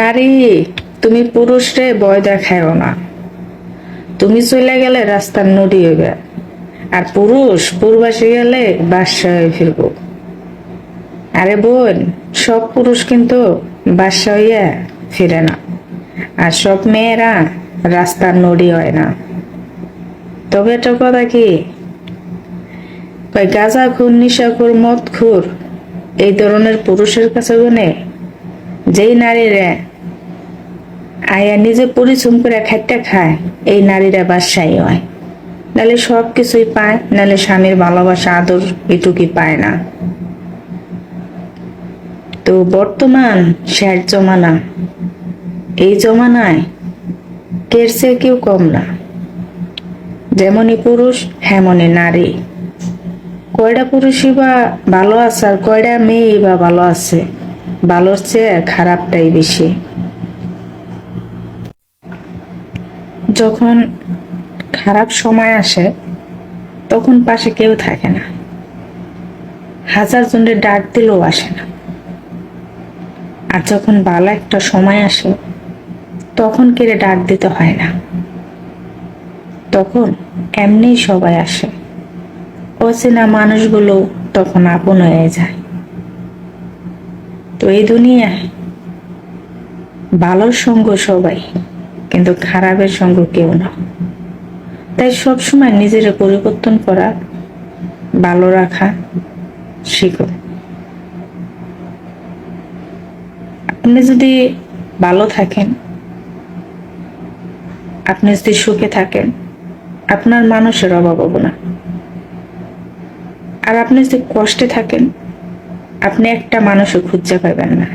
নারী তুমি পুরুষ রে ভয় দেখায়ও না। তুমি চলে গেলে রাস্তার নদী হইবে, আর পুরুষ পূর্বাসে গেলে বাদশা হয়ে ফিরবো। আরে বোন, সব পুরুষ কিন্তু বাদশা হইয়া ফিরে না, আর সব মেয়েরা রাস্তার নড়ি হয় না। তবে একটা কথা কি? গাঁজা খুর নিশাখুর মদ খুর, এই ধরনের পুরুষের কাছে গুনে যেই নারীরা আয়া নিজে পরিশ্রম করে খাইতে খায়, এই নারীরা বাসায় হয়। নাহলে সব কিছুই পায়, নাহলে স্বামীর ভালোবাসা আদর এটুকুই পায় না। তো বর্তমান শেষ জমানা, এই জমানায় কের চেয়ে কেউ কম না। যেমনই পুরুষ, হেমনই নারী। কয়টা পুরুষই বা ভালো আছে আর কয়টা মেয়েই বা ভালো আছে? ভালোর চেয়ে খারাপটাই বেশি। যখন খারাপ সময় আসে, তখন পাশে কেউ থাকে না। হাজার জনের ডাক দিলেও আসে না। আর যখন ভালো একটা সময় আসে, তখন কেড়ে ডাক দিতে হয় না। তখন এমনি সবাই আসে। অচেনা মানুষগুলো তখন আপন হয়ে যায়। তো এই দুনিয়ায় ভালোর সঙ্গ সবাই, কিন্তু খারাপের সঙ্গ কেউ না। তাই সবসময় নিজের পরিবর্তন করা, ভালো রাখা শিখো। আপনি যদি ভালো থাকেন, আপনি যদি সুখে থাকেন, আপনার মানুষের অভাব হবে না। আর আপনি যদি কষ্টে থাকেন আপনি একটা মানুষও খুঁজে পাবেন না।